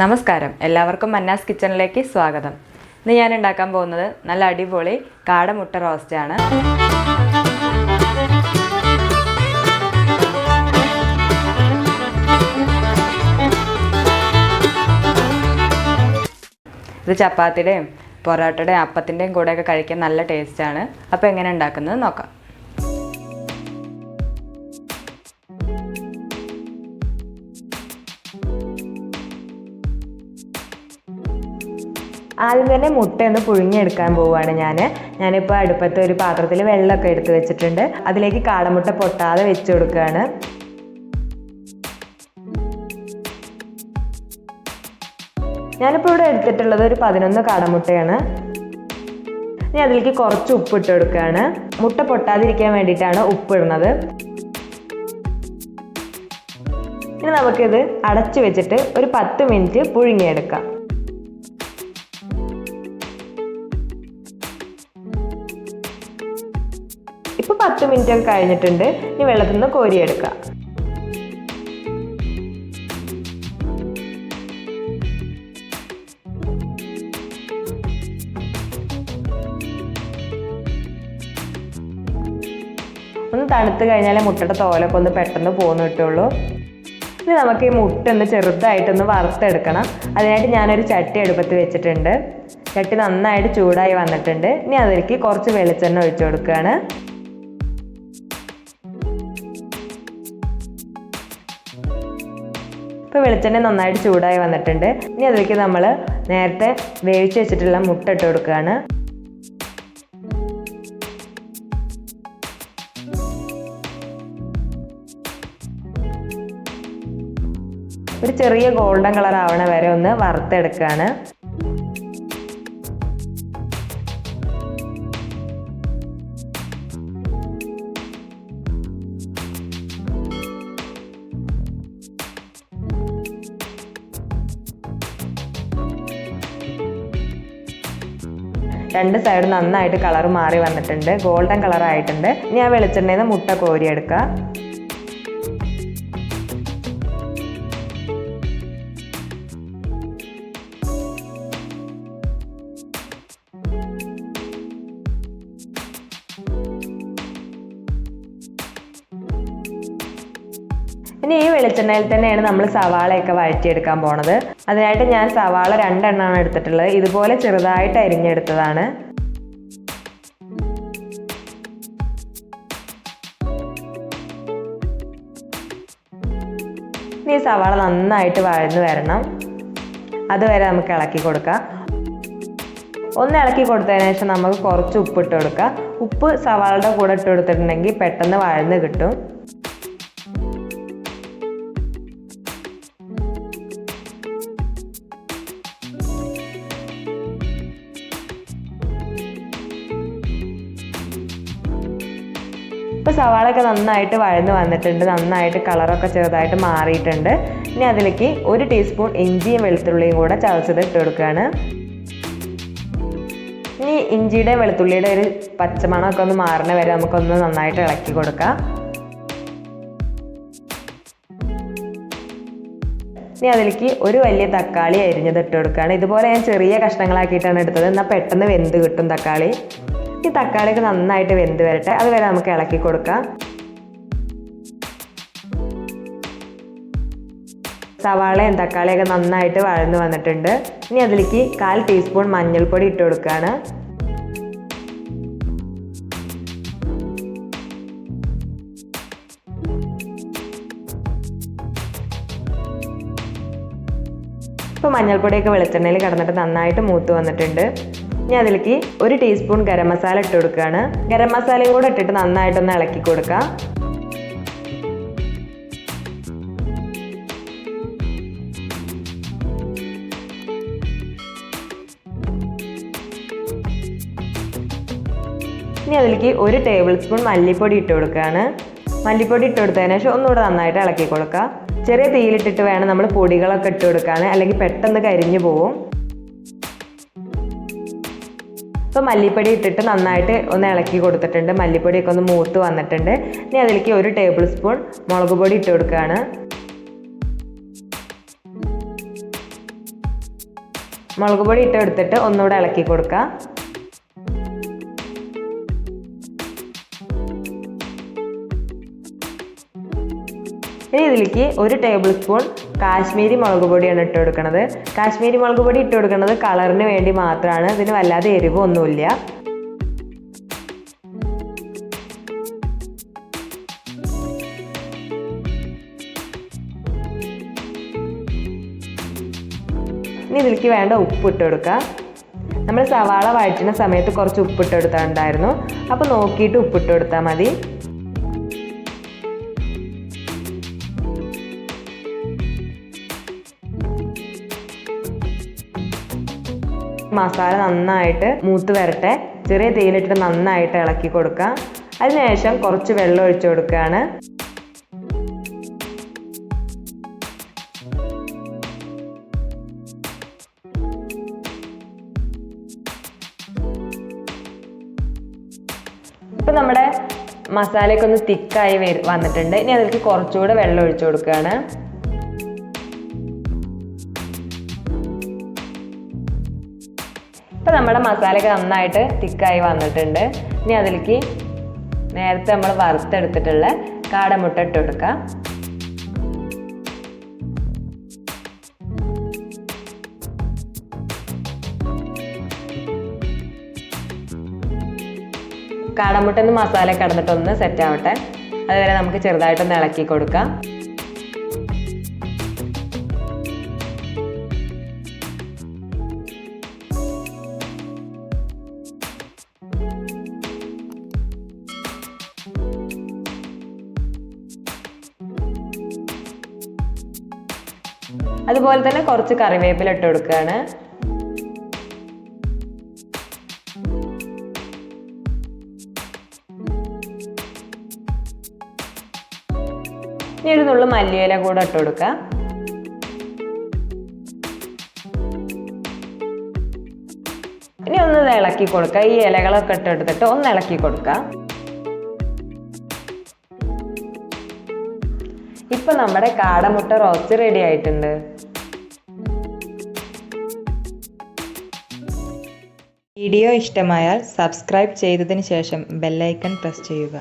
നമസ്കാരം. എല്ലാവർക്കും മന്നാസ് കിച്ചണിലേക്ക് സ്വാഗതം. ഇന്ന് ഞാൻ ഉണ്ടാക്കാൻ പോകുന്നത് നല്ല അടിപൊളി കാടമുട്ട ആണ്. ഇത് ചപ്പാത്തിയുടെയും പൊറോട്ടയുടെയും അപ്പത്തിന്റെയും കൂടെയൊക്കെ കഴിക്കാൻ നല്ല ടേസ്റ്റാണ് അപ്പോൾ എങ്ങനെ ഉണ്ടാക്കുന്നത് നോക്കാം. ആദ്യം തന്നെ മുട്ട ഒന്ന് പുഴുങ്ങിയെടുക്കാൻ പോവുകയാണ് ഞാൻ ഞാനിപ്പോൾ അടുപ്പത്ത് ഒരു പാത്രത്തിൽ വെള്ളമൊക്കെ എടുത്ത് വെച്ചിട്ടുണ്ട്. അതിലേക്ക് കാടമുട്ട പൊട്ടാതെ വെച്ച് കൊടുക്കുകയാണ്. ഞാനിപ്പോൾ ഇവിടെ എടുത്തിട്ടുള്ളത് ഒരു പതിനൊന്ന് കാടമുട്ടയാണ് ഇനി അതിലേക്ക് കുറച്ച് ഉപ്പ് ഇട്ട് കൊടുക്കുകയാണ്. മുട്ട പൊട്ടാതിരിക്കാൻ വേണ്ടിയിട്ടാണ് ഉപ്പ് ഇടുന്നത് ഇനി നമുക്കിത് അടച്ചു വെച്ചിട്ട് ഒരു പത്ത് മിനിറ്റ് പുഴുങ്ങിയെടുക്കാം. പത്ത് മിനിറ്റ് കഴിഞ്ഞിട്ടുണ്ട്. ഇനി വെള്ളത്തിൽ നിന്ന് കോരിയെടുക്കുക ഒന്ന് തണുത്ത് കഴിഞ്ഞാലേ മുട്ടയുടെ തോലൊക്കെ ഒന്ന് പെട്ടെന്ന് പോന്ന് കിട്ടുള്ളൂ. ഇനി നമുക്ക് ഈ മുട്ട ഒന്ന് ചെറുതായിട്ടൊന്ന് വറുത്തെടുക്കണം. അതിനായിട്ട് ഞാനൊരു ചട്ടി എടുപ്പത്ത് വെച്ചിട്ടുണ്ട്. ചട്ടി നന്നായിട്ട് ചൂടായി വന്നിട്ടുണ്ട്. ഇനി അതിലേക്ക് കുറച്ച് വെളിച്ചെണ്ണ ഒഴിച്ചു കൊടുക്കുകയാണ്. ഇപ്പോൾ വെളിച്ചെണ്ണ നന്നായിട്ട് ചൂടായി വന്നിട്ടുണ്ട്. ഇനി അതിലേക്ക് നമ്മൾ നേരത്തെ വേവിച്ച് വെച്ചിട്ടുള്ള മുട്ട ഇട്ട് കൊടുക്കുകയാണ്. ഒരു ചെറിയ ഗോൾഡൻ കളർ ആവണ വരെ ഒന്ന് വറുത്തെടുക്കുകയാണ്. രണ്ട് സൈഡ് നന്നായിട്ട് കളർ മാറി വന്നിട്ടുണ്ട്. ഗോൾഡൻ ഇനി ആ വെളിച്ചെണ്ണയിൽ നിന്ന് മുട്ട കോരിയെടുക്കുക. ഇനി ഈ വെളിച്ചെണ്ണയിൽ തന്നെയാണ് നമ്മൾ സവാളയൊക്കെ വഴറ്റിയെടുക്കാൻ പോണത്. അതിനായിട്ട് ഞാൻ സവാള രണ്ടെണ്ണമാണ് എടുത്തിട്ടുള്ളത്. ഇതുപോലെ ചെറുതായിട്ട് അരിഞ്ഞെടുത്തതാണ്. ഇനി സവാള നന്നായിട്ട് വഴന്നു വരണം. അതുവരെ നമുക്ക് ഇളക്കി കൊടുക്കാം. ഒന്ന് ഇളക്കി കൊടുത്തതിന് ശേഷം നമുക്ക് കുറച്ച് ഉപ്പ് ഇട്ട് കൊടുക്കാം. ഉപ്പ് സവാളയുടെ കൂടെ ഇട്ട് കൊടുത്തിട്ടുണ്ടെങ്കിൽ പെട്ടെന്ന് വഴന്ന് കിട്ടും. ഇപ്പോൾ സവാളൊക്കെ നന്നായിട്ട് വഴന്ന് വന്നിട്ടുണ്ട്. നന്നായിട്ട് കളറൊക്കെ ചെറുതായിട്ട് മാറിയിട്ടുണ്ട്. ഇനി അതിലേക്ക് ഒരു ടീസ്പൂൺ ഇഞ്ചിയും വെളുത്തുള്ളിയും കൂടെ ചതച്ചത് ഇട്ട് കൊടുക്കുകയാണ് ഇനി ഇഞ്ചിയുടെ വെളുത്തുള്ളിയുടെ ഒരു പച്ചമണമൊക്കെ ഒന്ന് മാറണ വരെ നമുക്കൊന്ന് നന്നായിട്ട് ഇളക്കി കൊടുക്കാം. ഇനി അതിലേക്ക് ഒരു വലിയ തക്കാളി അരിഞ്ഞത് ഇട്ട് കൊടുക്കുകയാണ് ഇതുപോലെ ഞാൻ ചെറിയ കഷ്ണങ്ങളാക്കിയിട്ടാണ് എടുത്തത്. എന്നാൽ പെട്ടെന്ന് വെന്ത് കിട്ടും തക്കാളി. ഈ തക്കാളിയൊക്കെ നന്നായിട്ട് വെന്ത് വരട്ടെ. അതുവരെ നമുക്ക് ഇളക്കി കൊടുക്കാം. സവാളയും തക്കാളിയൊക്കെ നന്നായിട്ട് വഴന്ന് വന്നിട്ടുണ്ട്. ഇനി അതിലേക്ക് കാൽ ടീസ്പൂൺ മഞ്ഞൾപ്പൊടി ഇട്ട് കൊടുക്കുകയാണ് ഇപ്പോൾ മഞ്ഞൾപ്പൊടിയൊക്കെ വെളിച്ചെണ്ണയിൽ കിടന്നിട്ട് നന്നായിട്ട് മൂത്ത് വന്നിട്ടുണ്ട്. ഇനി അതിലേക്ക് ഒരു ടീസ്പൂൺ ഗരം മസാല ഇട്ട് കൊടുക്കുകയാണ്. ഗരം മസാലയും കൂടെ ഇട്ടിട്ട് നന്നായിട്ടൊന്ന് ഇളക്കി കൊടുക്കുക ഇനി അതിലേക്ക് ഒരു ടേബിൾ സ്പൂൺ മല്ലിപ്പൊടി ഇട്ട് കൊടുക്കുകയാണ്. മല്ലിപ്പൊടി ഇട്ട് കൊടുത്തതിന് ശേഷം ഒന്നുകൂടെ നന്നായിട്ട് ഇളക്കി കൊടുക്കുക ചെറിയ തീയിലിട്ടിട്ട് വേണം നമ്മൾ പൊടികളൊക്കെ ഇട്ട് കൊടുക്കാൻ. അല്ലെങ്കിൽ പെട്ടെന്ന് കരിഞ്ഞു പോവും. ഇപ്പോൾ മല്ലിപ്പൊടി ഇട്ടിട്ട് നന്നായിട്ട് ഒന്ന് ഇളക്കി കൊടുത്തിട്ടുണ്ട്. മല്ലിപ്പൊടിയൊക്കെ ഒന്ന് മൂത്ത് വന്നിട്ടുണ്ട്. ഇനി അതിലേക്ക് ഒരു ടേബിൾ സ്പൂൺ മുളക് പൊടി ഇട്ട് കൊടുക്കുകയാണ്. മുളക് പൊടി ഇട്ട് എടുത്തിട്ട് ഒന്നുകൂടെ ഇളക്കി കൊടുക്കുക. ഇനി ഇതിലേക്ക് ഒരു ടേബിൾ സ്പൂൺ കാശ്മീരി മുളക് പൊടിയാണ് ഇട്ട് കൊടുക്കുന്നത് കാശ്മീരി മുളക് പൊടി ഇട്ട് കൊടുക്കുന്നത് കളറിന് വേണ്ടി മാത്രമാണ് ഇതിന് വല്ലാതെ എരിവൊന്നുമില്ല. ഇനി ഇതിലേക്ക് വേണ്ട ഉപ്പ് ഇട്ട് കൊടുക്കുക നമ്മൾ സവാള വഴറ്റുന്ന സമയത്ത് കുറച്ച് ഉപ്പിട്ട് കൊടുത്തിട്ടുണ്ടായിരുന്നു. അപ്പോൾ നോക്കിയിട്ട് ഉപ്പിട്ട് കൊടുത്താൽ മതി. മസാല നന്നായിട്ട് മൂത്ത് വരട്ടെ. ചെറിയ തേനിട്ട് നന്നായിട്ട് ഇളക്കി കൊടുക്കുക അതിനുശേഷം കുറച്ച് വെള്ളം ഒഴിച്ചു കൊടുക്കുകയാണ്. ഇപ്പം നമ്മുടെ മസാലയൊക്കെ ഒന്ന് തിക്കായി വന്നിട്ടുണ്ട്. ഇനി അതിലേക്ക് കുറച്ചുകൂടെ വെള്ളം ഒഴിച്ചു കൊടുക്കുകയാണ്. ഇപ്പം നമ്മുടെ മസാലയൊക്കെ നന്നായിട്ട് തിക്കായി വന്നിട്ടുണ്ട്. ഇനി അതിലേക്ക് നേരത്തെ നമ്മൾ വറുത്തെടുത്തിട്ടുള്ള കാടമുട്ട ഇട്ട് കൊടുക്കുക കാടമുട്ടന്ന് മസാല കിടന്നിട്ടൊന്ന് സെറ്റ് ആവട്ടെ. അതുവരെ നമുക്ക് ചെറുതായിട്ടൊന്ന് ഇളക്കി കൊടുക്കാം. അതുപോലെ തന്നെ കുറച്ച് കറിവേപ്പില ഇട്ട് കൊടുക്കുകയാണ്. ഇനി ഒരു മല്ലിയില കൂടെ ഇട്ട് കൊടുക്കുക ഇനി ഒന്ന് ഇളക്കി കൊടുക്കുക ഈ ഇലകളൊക്കെ ഇട്ടെടുത്തിട്ട് ഒന്ന് ഇളക്കി കൊടുക്കുക ഇപ്പൊ നമ്മുടെ കാടമുട്ട റോസ്റ്റ് റെഡി ആയിട്ടുണ്ട്. വീഡിയോ ഇഷ്ടമായാൽ സബ്സ്ക്രൈബ് ചെയ്തതിന് ശേഷം ബെല്ലൈക്കൺ പ്രസ് ചെയ്യുക.